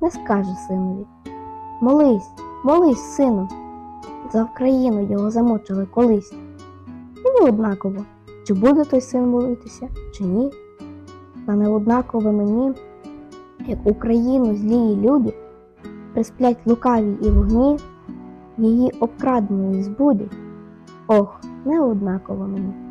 не скаже синові. Молись, молись, сину, за Україну його замочили колись. Мені однаково, чи буде той син молитися, чи ні. Та не однаково мені, як Україну злії люди присплять лукаві і вогні, її обкраденою збудять. Ох, не однаково мені.